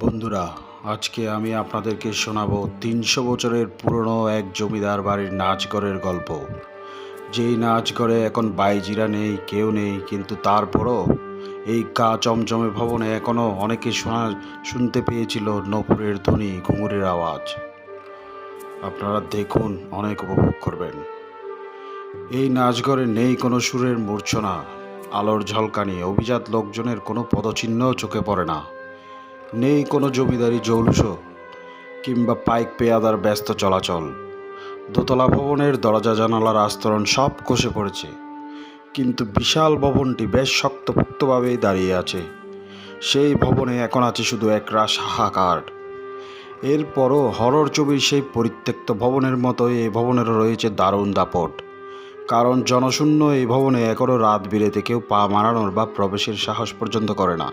বন্ধুরা, আজকে আমি আপনাদেরকে শোনাবো তিনশো বছরের পুরনো এক জমিদার বাড়ির নাচঘরের গল্প। যেই নাচঘরে এখন বাইজিরা নেই, কেউ নেই, কিন্তু তারপরও এই গা চমচমে ভবনে এখনও অনেকে শোনা শুনতে পেয়েছিল নপুরের ধ্বনি, ঘুঙুরের আওয়াজ। আপনারা দেখুন, অনেক উপভোগ করবেন। এই নাচঘরে নেই কোনো সুরের মূর্ছনা, আলোর ঝলকানি অভিজাত লোকজনের কোনো পদচিহ্নও চোখে পড়ে না। নেই কোনো জমিদারি জৌলুসও কিংবা পাইক পেয়াদার ব্যস্ত চলাচল। দোতলা ভবনের দরজা জানালার আস্তরণ সব কষে পড়েছে। কিন্তু বিশাল ভবনটি বেশ শক্তপোক্তভাবেই দাঁড়িয়ে আছে। সেই ভবনে এখন আছে শুধু এক একরাশ হাহাকার। এরপরও হরর ছবির সেই পরিত্যক্ত ভবনের মতোই এই ভবনেরও রয়েছে দারুণ দাপট। কারণ জনশূন্য এই ভবনে এখনও রাত বিরেতে কেউ পা মারানোর বা প্রবেশের সাহস পর্যন্ত করে না।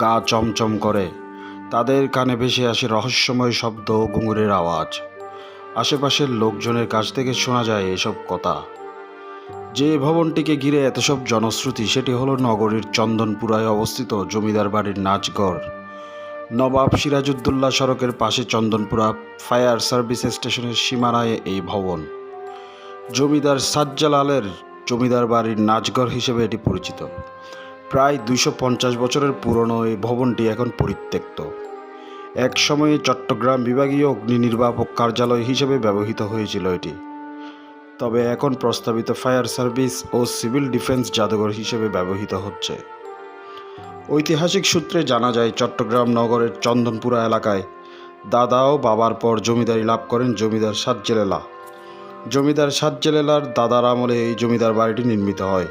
গা চমচম করে। তাদের কানে ভেসে আসে রহস্যময় শব্দ ও ঘুঙুরের আওয়াজ। আশেপাশের লোকজনের কাছ থেকে শোনা যায় এসব কথা। যে ভবনটিকে ঘিরে এত সব জনশ্রুতি, সেটি হলো নগরীর চন্দনপুরায় অবস্থিত জমিদার বাড়ির নাচঘর। নবাব সিরাজউদ্দৌলা সড়কের পাশে চন্দনপুরা ফায়ার সার্ভিস স্টেশনের সীমানায় এই ভবন। জমিদার সাজ্জালালের জমিদার বাড়ির নাচঘর হিসেবে এটি পরিচিত। প্রায় দুইশো পঞ্চাশ বছরের পুরনো এই ভবনটি এখন পরিত্যক্ত। এক সময়ে চট্টগ্রাম বিভাগীয় অগ্নি নির্বাপক কার্যালয় হিসেবে ব্যবহৃত হয়েছিল এটি। তবে এখন প্রস্তাবিত ফায়ার সার্ভিস ও সিভিল ডিফেন্স জাদুঘর হিসেবে ব্যবহৃত হচ্ছে। ঐতিহাসিক সূত্রে জানা যায়, চট্টগ্রাম নগরের চন্দনপুরা এলাকায় দাদা ও বাবার পর জমিদারি লাভ করেন জমিদার সাজ্জেলেলা। জমিদার সাজ্জেলেলার দাদার আমলে এই জমিদার বাড়িটি নির্মিত হয়।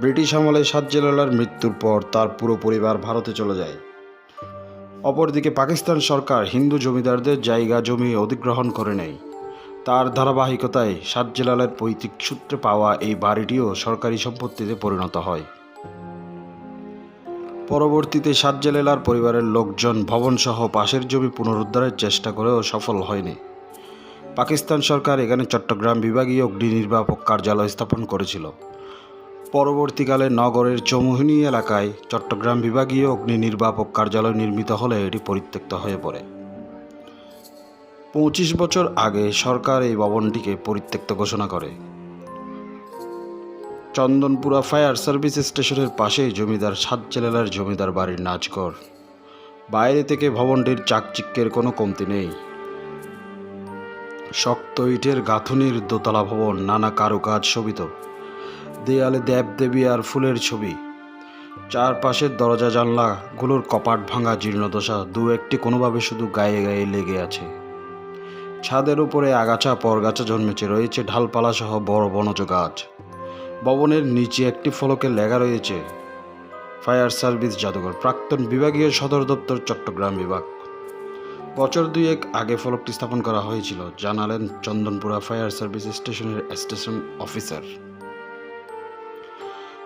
ব্রিটিশ আমলে সাজ্জেলেলার মৃত্যুর পর তার পুরো পরিবার ভারতে চলে যায়। অপরদিকে পাকিস্তান সরকার হিন্দু জমিদারদের জায়গা জমি অধিগ্রহণ করে নেয়। তার ধারাবাহিকতায় সাজ্জেলালের পৈতৃক সূত্রে পাওয়া এই বাড়িটিও সরকারি সম্পত্তিতে পরিণত হয়। পরবর্তীতে সাজ্জেলেলার পরিবারের লোকজন ভবনসহ পাশের জমি পুনরুদ্ধারের চেষ্টা করেও সফল হয়নি। পাকিস্তান সরকার এখানে চট্টগ্রাম বিভাগীয় অগ্নি নির্বাপক কার্যালয় স্থাপন করেছিল। পরবর্তীকালে নগরের চৌমুহনী এলাকায় চট্টগ্রাম বিভাগীয় অগ্নি নির্বাপক কার্যালয় নির্মিত হলে এটি পরিত্যক্ত হয়ে পড়ে। পঁচিশ বছর আগে সরকার এই ভবনটিকে পরিত্যক্ত ঘোষণা করে। চন্দনপুরা ফায়ার সার্ভিস স্টেশনের পাশেই জমিদার সাতজেলার জমিদার বাড়ির নাচঘর বাইরে থেকে ভবনটির চাকচিক্যের কোনো কমতি নেই। শক্ত ইটের গাঁথুনির দোতলা ভবন, নানা কারুকাজ শোভিত। দেয়ালে দেবদেবী আর ফুলের ছবি। চারপাশের দরজা জানলাগুলোর কপাট ভাঙা জীর্ণদশা দু একটি কোনোভাবে শুধু গায়ে গায়ে লেগে আছে। ছাদের উপরে আগাছা পরগাছা জন্মেছে, রয়েছে ঢালপালা সহ বড় বনজ গাছ। ভবনের নিচে একটি ফলকে লেখা রয়েছে, ফায়ার সার্ভিস জাদুঘর, প্রাক্তন বিভাগীয় সদর দপ্তর, চট্টগ্রাম বিভাগ। বছর দুয়েক আগে ফলকটি স্থাপন করা হয়েছিল, জানালেন চন্দনপুরা ফায়ার সার্ভিস স্টেশনের স্টেশন অফিসার।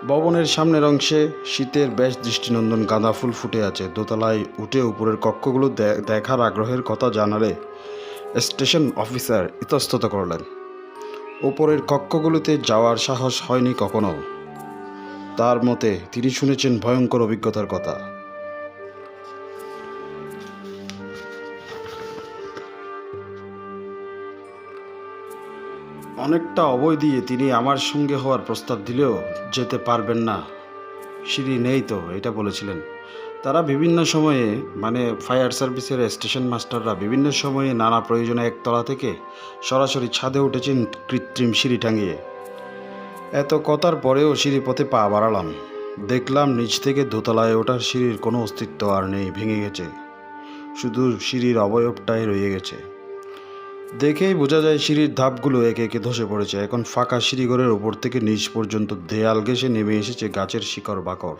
ভবনের সামনের অংশে শীতের বেশ দৃষ্টিনন্দন গাঁদা ফুল ফুটে আছে, দোতলায় উঠে উপরের কক্ষগুলো দেখার আগ্রহের কথা জানালে স্টেশন অফিসার ইতস্তত করলেন। উপরের কক্ষগুলোতে যাওয়ার সাহস হয়নি কখনো। তার মতে, তিনি শুনেছেন ভয়ঙ্কর অভিজ্ঞতার কথা। অনেকটা অবয় দিয়ে তিনি আমার সঙ্গে হওয়ার প্রস্তাব দিলেও যেতে পারবেন না। সিঁড়ি নেই তো, এটা বলেছিলেন। তারা বিভিন্ন সময়ে মানে ফায়ার সার্ভিসের স্টেশন মাস্টাররা বিভিন্ন সময়ে নানা প্রয়োজনে একতলা থেকে সরাসরি ছাদে উঠেছেন কৃত্রিম সিঁড়ি টাঙিয়ে। এত কথার পরেও সিঁড়ি পথে পা বাড়ালাম। দেখলাম নিচ থেকে দোতলায় ওঠার সিঁড়ির কোনো অস্তিত্ব আর নেই, ভেঙে গেছে। শুধু সিঁড়ির অবয়বটাই রয়ে গেছে। দেখেই বোঝা যায় সিঁড়ির ধাপগুলো একে একে ধসে পড়েছে। এখন ফাঁকা সিঁড়িঘরের ওপর থেকে নিচ পর্যন্ত দেয়াল ঘেঁষে নেমে এসেছে গাছের শিকড় বাকর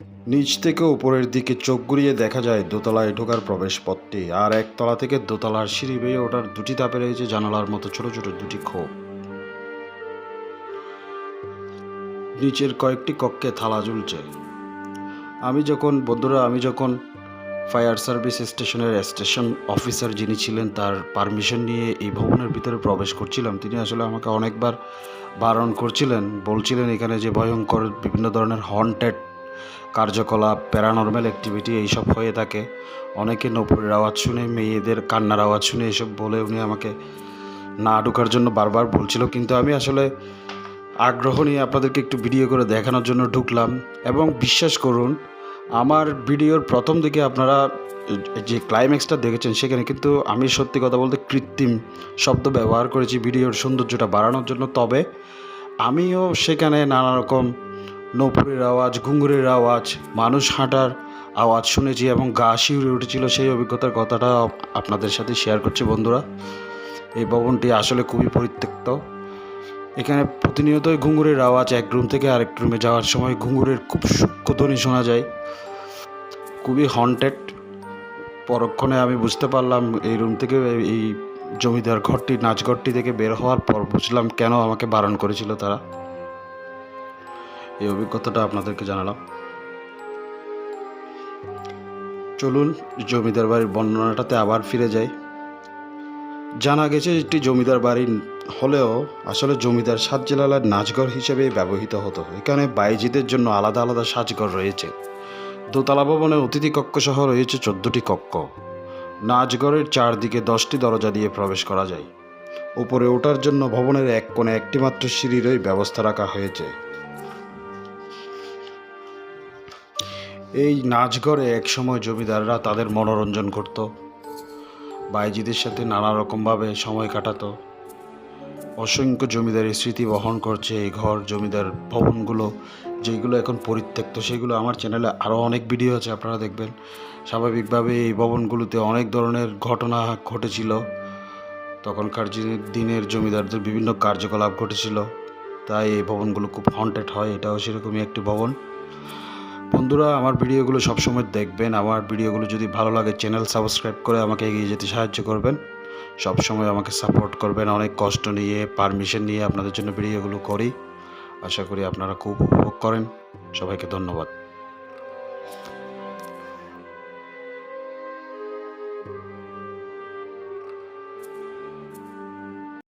নিচ থেকে উপরের দিকে চোখ ঘুরিয়ে দেখা যায় দোতলায় ঢোকার প্রবেশ পথটি আর একতলা থেকে দোতলার সিঁড়ি বেয়ে ওঠার দুটি ধাপে রয়েছে জানালার মতো ছোট ছোট দুটি খোপ। নিচের কয়েকটি কক্ষে থালা ঝুলছে আমি যখন, বন্ধুরা, আমি যখন ফায়ার সার্ভিস স্টেশনের স্টেশন অফিসার যিনি ছিলেন, তার পারমিশন নিয়ে এই ভবনের ভিতরে প্রবেশ করছিলাম, তিনি আসলে আমাকে অনেকবার বারণ করছিলেন, বলছিলেন এখানে যে ভয়ঙ্কর বিভিন্ন ধরনের হন্টেড কার্যকলাপ, প্যারানর্মাল অ্যাক্টিভিটি এইসব হয়ে থাকে। অনেকে নপুরের আওয়াজ শুনে, মেয়েদের কান্নার আওয়াজ শুনে এসব বলে উনি আমাকে না ঢোকার জন্য বারবার বলছিল। কিন্তু আমি আসলে আগ্রহ নিয়ে আপনাদেরকে একটু ভিডিও করে দেখানোর জন্য ঢুকলাম। এবং বিশ্বাস করুন, আমার ভিডিওর প্রথম দিকে আপনারা যে ক্লাইম্যাক্সটা দেখেছেন, সেখানে কিন্তু আমি সত্যি কথা বলতে কৃত্রিম শব্দ ব্যবহার করেছি ভিডিওর সৌন্দর্যটা বাড়ানোর জন্য। তবে আমিও সেখানে নানা রকম নপুরের আওয়াজ, ঘুঙুরের আওয়াজ, মানুষ হাঁটার আওয়াজ শুনেছি এবং গা শিউরে উঠেছিল সেই অভিজ্ঞতার কথাটা আপনাদের সাথে শেয়ার করছি বন্ধুরা। এই ভবনটি আসলে খুবই পরিত্যক্ত। এখানে প্রতিনিয়তই ঘুঙুরের আওয়াজ, এক রুম থেকে আরেক রুমে যাওয়ার সময় ঘুঙুরের খুব সূক্ষ্ম ধ্বনি শোনা যায়। খুবই হন্টেড পরক্ষণে আমি বুঝতে পারলাম, এই রুম থেকে এই জমিদার ঘরটি, নাচঘরটি থেকে বের হওয়ার পর বুঝলাম কেন আমাকে বারণ করেছিল তারা। এই অভিজ্ঞতাটা আপনাদেরকে জানালাম। চলুন, জমিদার বাড়ির বর্ণনাটাতে আবার ফিরে যাই। জানা গেছে একটি জমিদার বাড়ি হলেও আসলে জমিদার সাতজেলালার নাচঘর হিসেবে ব্যবহৃত হতো। এখানে বাইজিদের জন্য আলাদা আলাদা সাজঘর রয়েছে। দোতলা ভবনে অতিথি কক্ষ সহ রয়েছে চোদ্দটি কক্ষ। নাচঘরের চারদিকে দশটি দরজা দিয়ে প্রবেশ করা যায়। উপরে ওঠার জন্য ভবনের এক কোণে একটি মাত্র সিঁড়িরই ব্যবস্থা রাখা হয়েছে। এই নাচঘরে একসময় জমিদাররা তাদের মনোরঞ্জন করত। বাইজিদের সাথে নানা রকমভাবে সময় কাটাতো। অসংখ্য জমিদারের স্মৃতি বহন করছে এই ঘর, জমিদার ভবনগুলো, যেগুলো এখন পরিত্যক্ত। সেগুলো আমার চ্যানেলে আরও অনেক ভিডিও আছে, আপনারা দেখবেন। স্বাভাবিকভাবে এই ভবনগুলোতে অনেক ধরনের ঘটনা ঘটেছিল। তখনকার দিনের জমিদারদের বিভিন্ন কার্যকলাপ ঘটেছিল। তাই এই ভবনগুলো খুব হন্টেড হয়, এটাও সেরকমই একটি ভবন। বন্ধুরা, আমার ভিডিওগুলো সবসময় দেখবেন। আমার ভিডিওগুলো যদি ভালো লাগে, চ্যানেল সাবস্ক্রাইব করে আমাকে এগিয়ে যেতে সাহায্য করবেন। সবসময় আমাকে সাপোর্ট করবেন। অনেক কষ্ট নিয়ে, পারমিশন নিয়ে আপনাদের জন্য ভিডিওগুলো করি। আশা করি আপনারা খুব উপভোগ করেন। সবাইকে ধন্যবাদ।